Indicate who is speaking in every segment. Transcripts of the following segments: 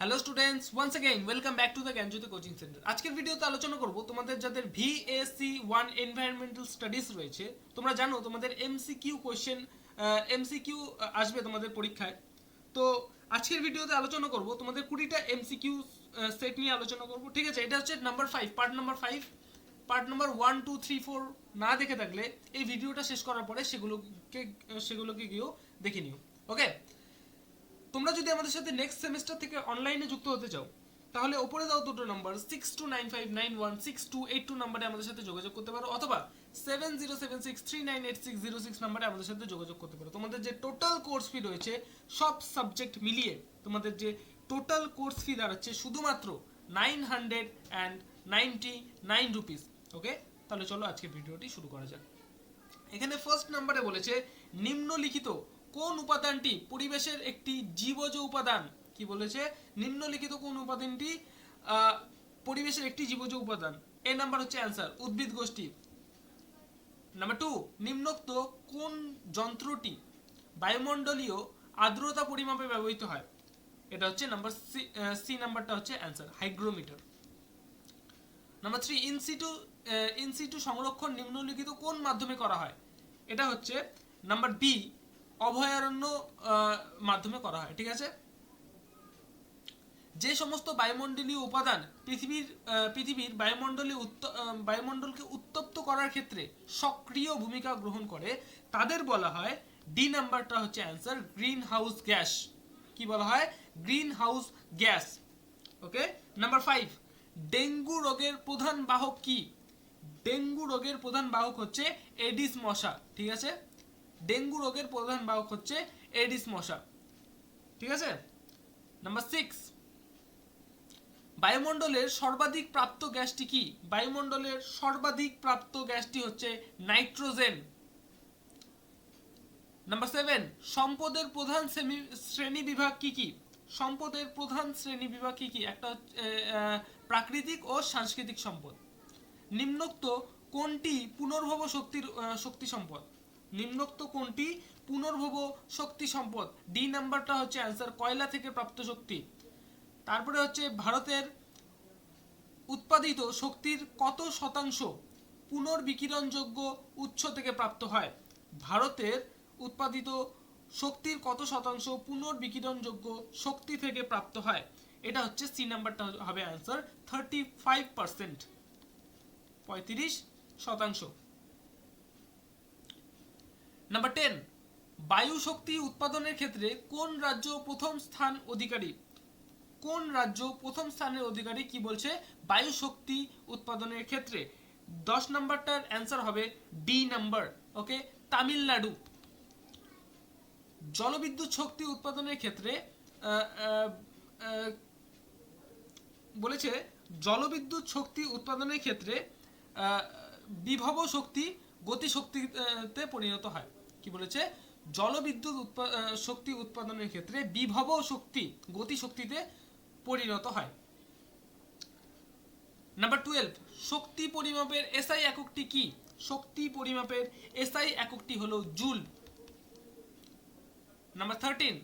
Speaker 1: Hello students once again welcome back to the Gyanjyoti coaching centre আজকের ভিডিওতে আলোচনা করব তোমাদের যাদের ভিএসসি ওয়ান এনভায়রনমেন্টাল স্টাডিজ রয়েছে, তোমরা জানো তোমাদের এমসিকিউ কোশ্চেন এমসিকিউ আসবে তোমাদের পরীক্ষায়। তো আজকের ভিডিওতে আলোচনা করব তোমাদের কুড়িটা এমসিকিউ সেট নিয়ে আলোচনা করব। ঠিক আছে, এটা হচ্ছে number five part number five part number one two three four না দেখে থাকলে এই ভিডিওটা শেষ করার পরে সেগুলোকে সেগুলোকে গিয়েও দেখে নিও। ওকে তোমরা যদি আমাদের সাথে নেক্সট সেমিস্টার থেকে অনলাইনে যুক্ত হতে চাও, তাহলে ওপরে দাও দুটো number six two nine five nine one six two eight two নাম্বারে আমাদের সাথে যোগাযোগ করতে পারো, অথবা seven zero seven six three nine eight six zero six নাম্বারে আমাদের সাথে যোগাযোগ করতে পারো। তোমাদের যে টোটাল কোর্স ফি রয়েছে, সব সাবজেক্ট মিলিয়ে তোমাদের যে টোটাল কোর্স ফি দাঁড়াচ্ছে শুধুমাত্র nine hundred and ninety nine rupees okay তাহলে চলো আজকে ভিডিওটি শুরু করা যাক। এখানে ফার্স্ট নাম্বারে বলেছে, নিম্নলিখিত কোন উপাদানটি পরিবেশের একটি জীবজ উপাদান? কি বলেছে? নিম্নলিখিত কোন উপাদানটি পরিবেশের একটি জীবজ উপাদান? এ নাম্বার হচ্ছে অ্যান্সার, উদ্ভিদ গোষ্ঠী। নাম্বার টু, নিম্নোক্ত কোন যন্ত্রটি বায়ুমণ্ডলীয় আর্দ্রতা পরিমাপে ব্যবহৃত হয়? এটা হচ্ছে নাম্বার সি সি নাম্বারটা হচ্ছে answer, hygrometer. Number three in situ in situ সংরক্ষণ নিম্নলিখিত কোন মাধ্যমে করা হয়? এটা হচ্ছে নাম্বার বি অভয়ারণ্য মাধ্যমে করা হয়, ঠিক আছে? যে সমস্ত বায়ুমণ্ডলীয় উপাদান পৃথিবীর পৃথিবীর বায়ুমণ্ডলীয় বায়ুমণ্ডলকে উত্তপ্ত করার ক্ষেত্রে সক্রিয় ভূমিকা গ্রহণ করে, তাদের বলা হয় ডি নাম্বারটা হচ্ছে অ্যান্সার গ্রিন হাউস গ্যাস কি বলা হয়? Greenhouse gas okay number five dengue রোগের প্রধান বাহক কি? ডেঙ্গু রোগের প্রধান বাহক হচ্ছে এডিস মশা, ঠিক আছে? ডেঙ্গু রোগের প্রধান বাহক হচ্ছে এডিস মশা। ঠিক আছে? নাম্বার সিক্স বায়ুমণ্ডলের সর্বাধিক প্রাপ্ত গ্যাসটি কি? বায়ুমণ্ডলের সর্বাধিক প্রাপ্ত গ্যাসটি হচ্ছে নাইট্রোজেন। নাম্বার সেভেন সম্পদের প্রধান শ্রেণী- শ্রেণি বিভাগ কি কি? সম্পদের প্রধান শ্রেণি বিভাগ কি কি? একটা প্রাকৃতিক ও সাংস্কৃতিক সম্পদ। নিম্নোক্ত কোনটি পুনর্ভব শক্তির শক্তি সম্পদ? নিম্নোক্ত কোনটি? পুনর্ভব শক্তি সম্পদ। ডি নাম্বারটা হচ্ছে অ্যান্সার কয়লা থেকে প্রাপ্ত শক্তি। তারপরে হচ্ছে ভারতের উৎপাদিত শক্তির কত শতাংশ পুনর্বিকিরণযোগ্য উৎস থেকে প্রাপ্ত হয়? ভারতের উৎপাদিত শক্তির কত শতাংশ পুনর্বিকিরণযোগ্য শক্তি থেকে প্রাপ্ত হয়? এটা হচ্ছে সি নাম্বারটা হবে অ্যান্সার থার্টি ফাইভ পার্সেন্ট পঁয়ত্রিশ শতাংশ। নাম্বার টেন বায়ু শক্তি উৎপাদনের ক্ষেত্রে কোন রাজ্য প্রথম স্থান অধিকারী? কোন রাজ্য প্রথম স্থানের অধিকারী কি বলছে? বায়ু শক্তি উৎপাদনের ক্ষেত্রে। দশ নাম্বারটার অ্যান্সার হবে ডি নাম্বার ওকে তামিলনাড়ু। জলবিদ্যুৎ শক্তি উৎপাদনের ক্ষেত্রে বলেছে জলবিদ্যুৎ শক্তি উৎপাদনের ক্ষেত্রে বিভব শক্তি গতি শক্তিতে পরিণত হয়। কি বলেছে? জলবিদ্যুৎ শক্তি উৎপাদনের ক্ষেত্রে বিভব শক্তি, গতি শক্তিতে পরিণত হয়। নাম্বার টুয়েলভ শক্তি পরিমাপের এসআই এককটি কি? শক্তি পরিমাপের এসআই এককটি হলো জুল। নাম্বার থার্টিন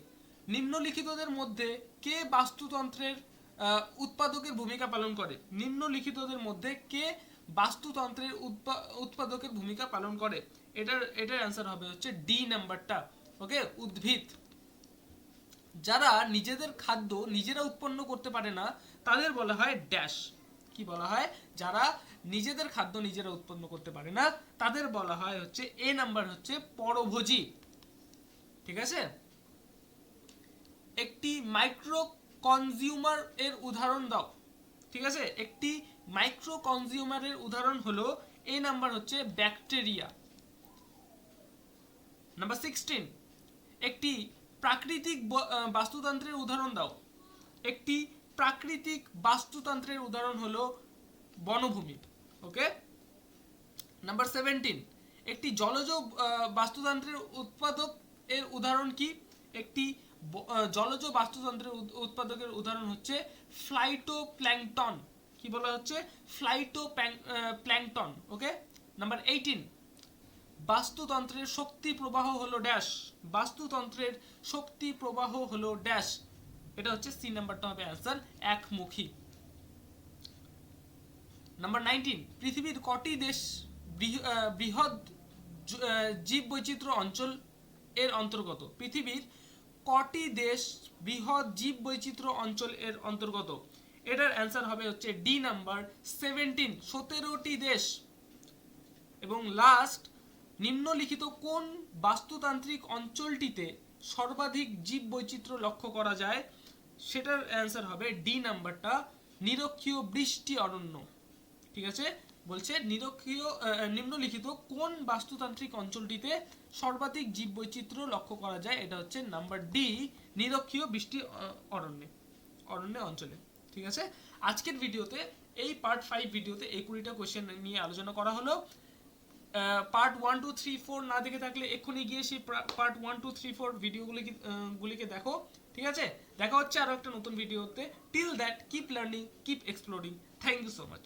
Speaker 1: নিম্নলিখিতদের মধ্যে কে বাস্তুতন্ত্রের উৎপাদকের ভূমিকা পালন করে? নিম্নলিখিতদের মধ্যে কে বাস্তুতন্ত্রের উৎপা- উৎপাদকের ভূমিকা পালন করে। এটার এটার অ্যান্সার হবে হচ্ছে ডি নাম্বারটা। ওকে উদ্ভিদ। যারা নিজেদের খাদ্য নিজেরা উৎপন্ন করতে পারে না, তাদের বলা হয় ড্যাশ। কি বলা হয়? যারা নিজেদের খাদ্য নিজেরা উৎপন্ন করতে পারে না, তাদের বলা হয় হচ্ছে এ নাম্বার হচ্ছে পরভোজী। ঠিক আছে? একটি মাইক্রো কনজিউমার এর উদাহরণ দাও। ঠিক আছে? একটি মাইক্রো কনজিউমারের উদাহরণ হলো এ নাম্বার হচ্ছে ব্যাকটেরিয়া নাম্বার সিক্সটিন একটি প্রাকৃতিক বাস্তুতন্ত্রের উদাহরণ দাও। একটি প্রাকৃতিক বাস্তুতন্ত্রের উদাহরণ হলো বনভূমি, ওকে? নাম্বার সেভেন্টিন একটি জলজ বাস্তুতন্ত্রের উৎপাদক এর উদাহরণ কি? একটি জলজ বাস্তুতন্ত্রের উৎপাদকের উদাহরণ হচ্ছে ফ্লাইটো প্ল্যাংটন কি বলা হচ্ছে? ফ্লাইটো প্ল্যাংটন ওকে নাম্বার এইটিন বাস্তুতন্ত্রের শক্তি প্রবাহ হলো ড্যাশ বাস্তুতন্ত্রের শক্তি প্রবাহ হলো ড্যাশ এটা হচ্ছে সি নাম্বারটা হবে অ্যান্সার একমুখী। নাম্বার নাইনটিন পৃথিবীর কটি দেশ বৃহৎ জীব বৈচিত্র্য অঞ্চল এর অন্তর্গত? পৃথিবীর কটি দেশ বৃহৎ জীব বৈচিত্র্য অঞ্চল এর অন্তর্গত? এটার অ্যান্সার হবে হচ্ছে ডি নাম্বার সেভেন্টিন সতেরোটি দেশ। এবং লাস্ট নিম্নলিখিত কোন বাস্তুতান্ত্রিক অঞ্চলটিতে সর্বাধিক জীব বৈচিত্র্য লক্ষ্য করা যায়? সেটার অ্যান্সার হবে ডি নাম্বারটা নিরক্ষীয় বৃষ্টি অরণ্য। ঠিক আছে? বলছে, নিরক্ষীয় নিম্নলিখিত কোন বাস্তুতান্ত্রিক অঞ্চলটিতে সর্বাধিক জীব বৈচিত্র্য লক্ষ্য করা যায়? এটা হচ্ছে নাম্বার ডি, নিরক্ষীয় বৃষ্টি অরণ্যে অরণ্যে অঞ্চলে। ঠিক আছে? আজকের ভিডিওতে, এই পার্ট ফাইভ ভিডিওতে এই কুড়িটা কোয়েশ্চেন নিয়ে আলোচনা করা হলো। Part one two three four না দেখে থাকলে এক্ষুনি গিয়ে সেই part one two three four ভিডিওগুলিকে গুলিকে দেখো। ঠিক আছে? দেখা হচ্ছে আরও একটা নতুন ভিডিওতে। Till that keep learning keep exploring thank you so much